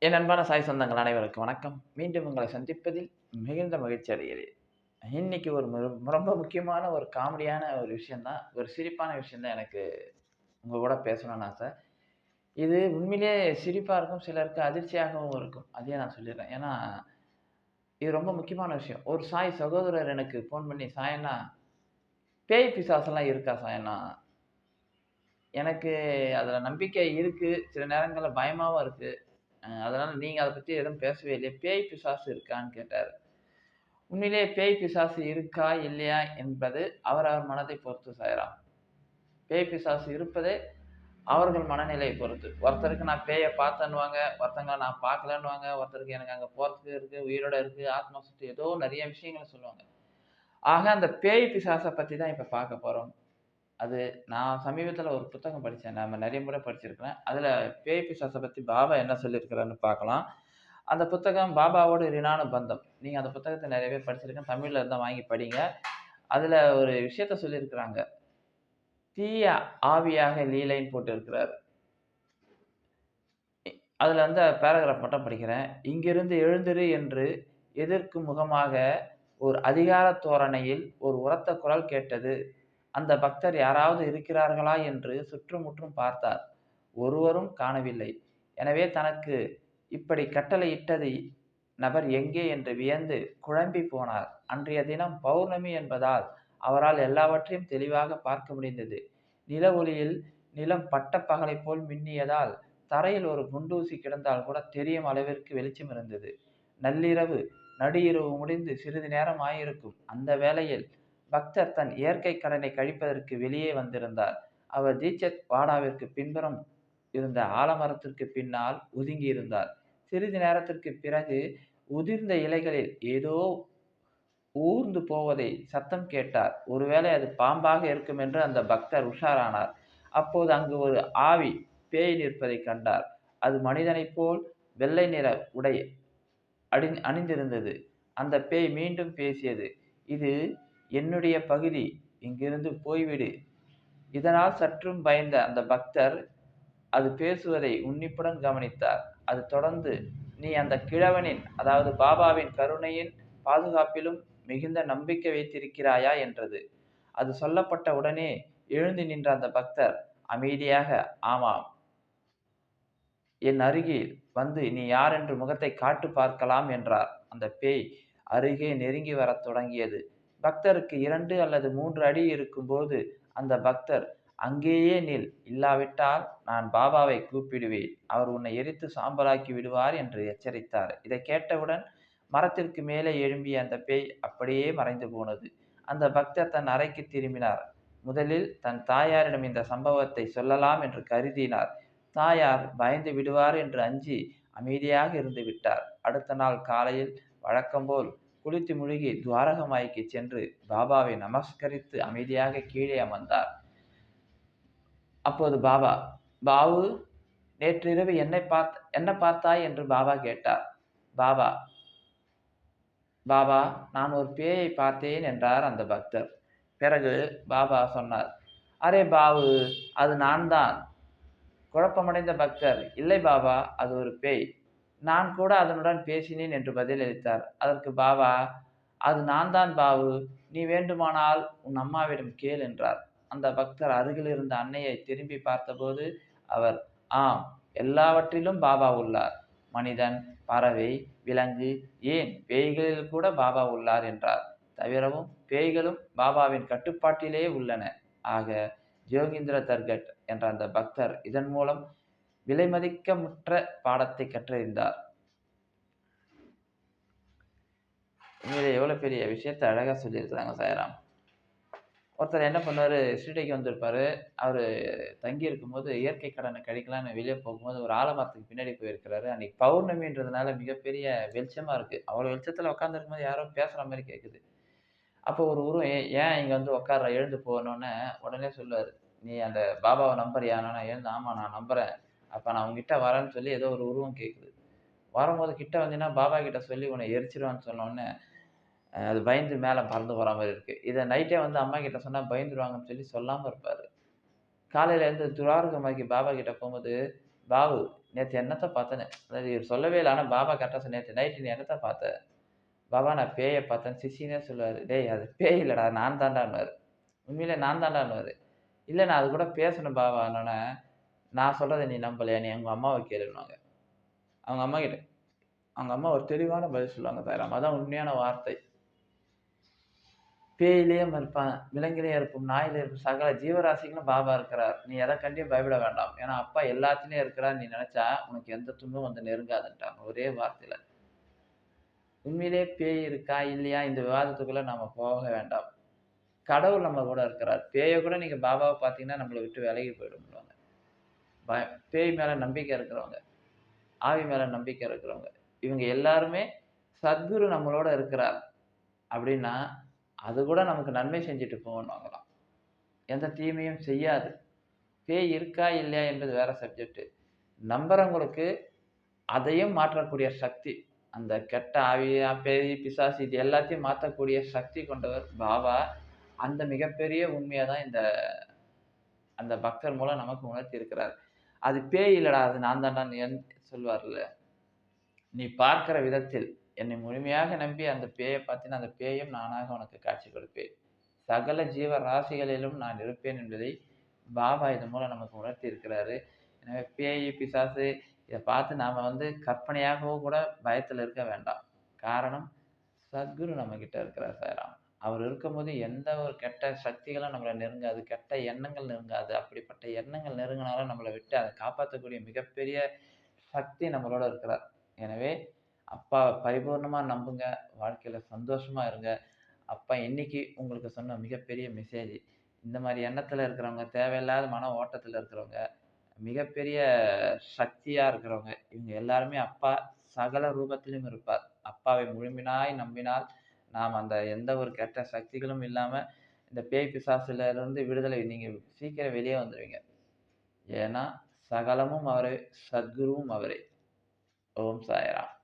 என் அன்பான சாய் சொந்தங்கள் அனைவருக்கும் வணக்கம். மீண்டும் உங்களை சந்திப்பதில் மிகுந்த மகிழ்ச்சி அடைகிறேன். இன்னைக்கு ஒரு ரொம்ப முக்கியமான ஒரு காமெடியான ஒரு விஷயந்தான் ஒரு சிரிப்பான விஷயந்தான் எனக்கு உங்கள் கூட பேசணும்னு ஆசை. இது உண்மையிலே சிரிப்பாக இருக்கும் சிலருக்கு அதிர்ச்சியாகவும் இருக்கும். அதையே நான் சொல்லிடுறேன். ஏன்னா இது ரொம்ப முக்கியமான விஷயம். ஒரு சாய் சகோதரர் எனக்கு ஃபோன் பண்ணி சாயண்ணா பேய் பிசாசெல்லாம் இருக்கா சாயண்ணா? எனக்கு அதில் நம்பிக்கை இருக்குது சில நேரங்களில் பயமாகவும் இருக்குது அதனால் நீங்கள் அதை பற்றி எதுவும் பேசவே இல்லையே. பேய் பிசாசு இருக்கான்னு கேட்டார். உண்மையிலே பேய் பிசாசு இருக்கா இல்லையா என்பது அவரவர் மனதை பொறுத்து சாயலாம் பேய் பிசாசு இருப்பதே அவர்கள் மனநிலையை பொறுத்து. ஒருத்தருக்கு நான் பேயை பார்த்தேன்னுவாங்க ஒருத்தங்க நான் பார்க்கலன்னுவாங்க ஒருத்தருக்கு எனக்கு அங்கே போகிறதுக்கு இருக்குது உயிரோட இருக்குது ஆத்மா சுற்றி ஏதோ நிறைய விஷயங்களை சொல்லுவாங்க. ஆக அந்த பேய் பிசாசை பற்றி தான் இப்போ பார்க்க போகிறோம் அது நான் சமீபத்தில் ஒரு புத்தகம் படித்தேன் நம்ம நிறைய முறை படிச்சிருக்கிறேன். அதில் பேய் பிசாசை பற்றி பாபா என்ன சொல்லியிருக்கிறான்னு பார்க்கலாம். அந்த புத்தகம் பாபாவோட ரினான பந்தம். நீங்கள் அந்த புத்தகத்தை நிறைய பேர் படிச்சிருக்கேன். தமிழில் இருந்தால் வாங்கி படிங்க. அதில் ஒரு விஷயத்த சொல்லியிருக்கிறாங்க. தீய ஆவியாக லீலைன்னு போட்டிருக்கிறார். அதில் வந்து பேராகிராஃப் மட்டும் படிக்கிறேன். இங்கிருந்து எழுந்திரு என்று எதிர்க்கும் முகமாக ஒரு அதிகார தோரணையில் ஒரு உரத்த குரல் கேட்டது. அந்த பக்தர் யாராவது இருக்கிறார்களா என்று சுற்றுமுற்றும் பார்த்தார். ஒருவரும் காணவில்லை. எனவே தனக்கு இப்படி கட்டளையிட்டது நபர் எங்கே என்று வியந்து குழம்பி போனார். அன்றைய தினம் பௌர்ணமி என்பதால் அவரால் எல்லாவற்றையும் தெளிவாக பார்க்க முடிந்தது. நில ஒளியில் நிலம் பட்ட பகலை போல் மின்னியதால் தரையில் ஒரு குண்டூசி கிடந்தால் கூட தெரியும் அளவிற்கு வெளிச்சம் இருந்தது. நள்ளிரவு நடு இரவு முடிந்து சிறிது நேரம் ஆயிருக்கும். அந்த வேளையில் பக்தர் தன் இயற்கை கடனை கழிப்பதற்கு வெளியே வந்திருந்தார். அவர் தீட்சத் வாடாவிற்கு பின்புறம் இருந்த ஆலமரத்திற்கு பின்னால் ஒதுங்கி இருந்தார். சிறிது நேரத்திற்கு பிறகு உதிர்ந்த இலைகளில் ஏதோ ஊர்ந்து போவதை சத்தம் கேட்டார். ஒருவேளை அது பாம்பாக இருக்கும் என்று அந்த பக்தர் உஷாரானார். அப்போது அங்கு ஒரு ஆவி பேய் நிற்பதை கண்டார். அது மனிதனைப் போல் வெள்ளை நிற உடை அடி அணிந்திருந்தது. அந்த பேய் மீண்டும் பேசியது இது என்னுடைய பகுதி இங்கிருந்து போய்விடு. இதனால் சற்றும் பயந்த அந்த பக்தர் அது பேசுவதை உன்னிப்புடன் கவனித்தார். அது தொடர்ந்து நீ அந்த கிழவனின் அதாவது பாபாவின் கருணையின் பாதுகாப்பிலும் மிகுந்த நம்பிக்கை வைத்திருக்கிறாயா? என்றது. அது சொல்லப்பட்ட உடனே எழுந்து நின்ற அந்த பக்தர் அமைதியாக ஆமாம். என் அருகில் வந்து நீ யார் என்று முகத்தை காட்டு பார்க்கலாம் என்றார். அந்த பேய் அருகே நெருங்கி வரத் தொடங்கியது. பக்தருக்கு இரண்டு அல்லது மூன்று அடி இருக்கும்போது அந்த பக்தர் அங்கேயே நில் இல்லாவிட்டால் நான் பாபாவை கூப்பிடுவேன். அவர் உன்னை எரித்து சாம்பலாக்கி விடுவார் என்று எச்சரித்தார். இதை கேட்டவுடன் மரத்திற்கு மேலே எழும்பிய அந்த பேய் அப்படியே மறைந்து போனது. அந்த பக்தர் தன் அறைக்கு திரும்பினார். முதலில் தன் தாயாரிடம் இந்த சம்பவத்தை சொல்லலாம் என்று கருதினார். தாயார் பயந்து விடுவார் என்று அஞ்சி அமைதியாக இருந்து விட்டார். அடுத்த நாள் காலையில் வழக்கம்போல் குளித்து முழுகி துவாரகமாய்க்கு சென்று பாபாவை நமஸ்கரித்து அமைதியாக கீழே அமர்ந்தார். அப்போது பாபா பாபு நேற்றிரவு என்னை பார்த்த என்ன பார்த்தாய்? என்று பாபா கேட்டார். பாபா பாபா நான் ஒரு பேயை பார்த்தேன் என்றார் அந்த பக்தர். பிறகு பாபா சொன்னார் அரே பாபு அது நான் தான் குழப்பமடைந்த பக்தர். இல்லை பாபா அது ஒரு பேய். நான் கூட அதனுடன் பேசினேன் என்று பதிலளித்தார். அதற்கு பாபா அது நான் தான் பாபு. நீ வேண்டுமானால் உன் அம்மாவிடம் கேள் என்றார். அந்த பக்தர் அருகில் இருந்த அன்னையை திரும்பி பார்த்தபோது அவர் ஆம் எல்லாவற்றிலும் பாபா உள்ளார். மனிதன் பறவை விலங்கு ஏன் பேய்களில் கூட பாபா உள்ளார் என்றார். தவிரவும் பேய்களும் பாபாவின் கட்டுப்பாட்டிலே உள்ளன. ஆக ஜோகிந்திர தர்கட் என்ற அந்த பக்தர் இதன் மூலம் விலைமதிக்கமுற்ற பாடத்தை கற்றறிந்தார். உண்மையிலே எவ்வளோ பெரிய விஷயத்தை அழகாக சொல்லியிருக்கிறாங்க சாயராம். ஒருத்தர் என்ன பண்ணுவார் ஸ்ரீடைக்கு வந்திருப்பார். அவர் தங்கி இருக்கும்போது இயற்கை கடனை கழிக்கலான்னு வெளியே போகும்போது ஒரு ஆலமரத்துக்கு பின்னாடி போயிருக்கிறாரு. அன்றைக்கி பௌர்ணமின்றதுனால மிகப்பெரிய வெளிச்சமாக இருக்குது அவ்வளோ வெளிச்சத்தில் உட்காந்துருக்கும்போது யாரோ பேசுகிற மாதிரி கேட்குது அப்போ ஒரு உருவம் ஏன் ஏன் இங்கே வந்து உட்கார எழுந்து போகணுன்னு உடனே சொல்லுவார். நீ அந்த பாபாவை நம்புறியானா நான் எழுந்து ஆமாம் நான் நம்புகிறேன் அப்போ நான் உங்ககிட்ட வரேன்னு சொல்லி ஏதோ ஒரு உருவம் கேட்குது வரும்போது கிட்ட வந்தீங்கன்னா பாபா கிட்ட சொல்லி உன்னை எரிச்சிருவான்னு சொன்னோடனே அது பயந்து மேலே பறந்து போகிற மாதிரி இருக்குது இதை நைட்டே வந்து அம்மா கிட்ட சொன்னால் பயந்துருவாங்கன்னு சொல்லி சொல்லாமல் இருப்பார் காலையில் இருந்து துராருகமாக்கி பாபா கிட்ட போகும்போது பாபு நேற்று என்னத்தை பார்த்தேன்னு அதாவது இவர் சொல்லவே இல்லைனா பாபா கரெக்டாக சொன்ன நேற்று நைட்டு நீ என்னத்தை பார்த்த?" "பாபா நான் பேயை பார்த்தேன் சிசினே சொல்லுவார் "டேய் அது பேய் இல்லைடா நான் தான்டான்னுவாரு." உண்மையிலே நான் தான்டான்னுவாரு. இல்லை நான் அது கூட பேசணும் பாபான்னோனே" நான் சொல்கிறத நீ நம்பலையா? நீ எங்கள் அம்மாவை கேளுன்னுவாங்க. அவங்க அம்மாகிட்ட அவங்க அம்மா ஒரு தெளிவான பதில் சொல்லுவாங்க சாய்ராம். அதான் உண்மையான வார்த்தை. பேயிலேயே இருப்பான், விலங்கிலேயே இருக்கும், நாயிலே இருக்கும், சகல ஜீவராசிகளும் பாபா இருக்கிறார். நீ எதை கண்டியும் பயப்பட வேண்டாம். ஏன்னா அப்பா எல்லாத்துலேயும் இருக்கிறார் நீ நினச்சா உனக்கு எந்த துன்பம் வந்து நெருங்காதுன்ட்டாங்க. ஒரே வார்த்தையில் உண்மையிலேயே பேய் இருக்கா? இல்லையா? இந்த விவாதத்துக்குள்ளே நம்ம போக வேண்டாம். கடவுள் நம்ம கூட இருக்கிறார். பேயை கூட நீங்கள் பாபாவை பார்த்தீங்கன்னா, நம்மளை விட்டு விலகி போயிடும் பய பேய் மேலே நம்பிக்கை இருக்கிறவங்க, ஆவி மேலே நம்பிக்கை இருக்கிறவங்க, இவங்க எல்லாருமே சத்குரு நம்மளோட இருக்கிறார். அப்படின்னா, அது கூட நமக்கு நன்மை செஞ்சுட்டு போகணுங்கலாம் எந்த தீமையும் செய்யாது. பேய் இருக்கா? இல்லையா? என்பது வேற சப்ஜெக்ட். நம்புறவங்களுக்கு அதையும் மாற்றக்கூடிய சக்தி, அந்த கெட்ட ஆவியா பேய், பிசாசு இது எல்லாத்தையும் மாற்றக்கூடிய சக்தி கொண்டவர் பாபா. அந்த மிகப்பெரிய உண்மையை தான் இந்த அந்த பக்தர் மூலம் நமக்கு உணர்த்தி இருக்கிறார். அது பேய் இல்லடா, அது நான் தான்டான்னு என் சொல்வார்ல. "நீ பார்க்கிற விதத்தில் என்னை முழுமையாக நம்பி அந்த பேயை பார்த்தீன்னா, அந்த பேயும் நானாக உனக்கு காட்சி கொடுப்பேன். சகல ஜீவ ராசிகளிலும் நான் இருப்பேன்" என்பதை பாபா இதன் மூலம் நமக்கு உணர்த்தி இருக்கிறாரு. எனவே பேய், பிசாசு இதை பார்த்து நாம் வந்து கற்பனையாகவோ கூட பயத்தில் இருக்க வேண்டாம். காரணம், சத்குரு நம்மக்கிட்ட இருக்கிறார் சாராம் அவர் இருக்கும்போது எந்த ஒரு கெட்ட சக்திகளும் நம்மளை நெருங்காது. கெட்ட எண்ணங்கள் நெருங்காது. அப்படிப்பட்ட எண்ணங்கள் நெருங்கினாலும் நம்மளை விட்டு அதை காப்பாற்றக்கூடிய மிகப்பெரிய சக்தி நம்மளோட இருக்கிறார். எனவே அப்பா பரிபூர்ணமாக நம்புங்க. வாழ்க்கையில் சந்தோஷமாக இருங்க. அப்பா இன்னைக்கு உங்களுக்கு சொன்ன மிகப்பெரிய மெசேஜ். இந்த மாதிரி எண்ணத்தில் இருக்கிறவங்க, தேவையில்லாத மன ஓட்டத்தில் இருக்கிறவங்க, மிகப்பெரிய சக்தியாக இருக்கிறவங்க, இவங்க எல்லாருமே அப்பா சகல ரூபத்திலும் இருப்பார். அப்பாவை முழுமையாய் நம்பினால், நாம் அந்த எந்த ஒரு கெட்ட சக்திகளும் இல்லாமல் இந்த பேய், பிசாசிலிருந்து விடுதலை நீங்கள் சீக்கிரம் வெளியே வந்துடுவீங்க ஏன்னா, சகலமும் அவரே, சத்குருவும் அவரே. ஓம் சாயராம்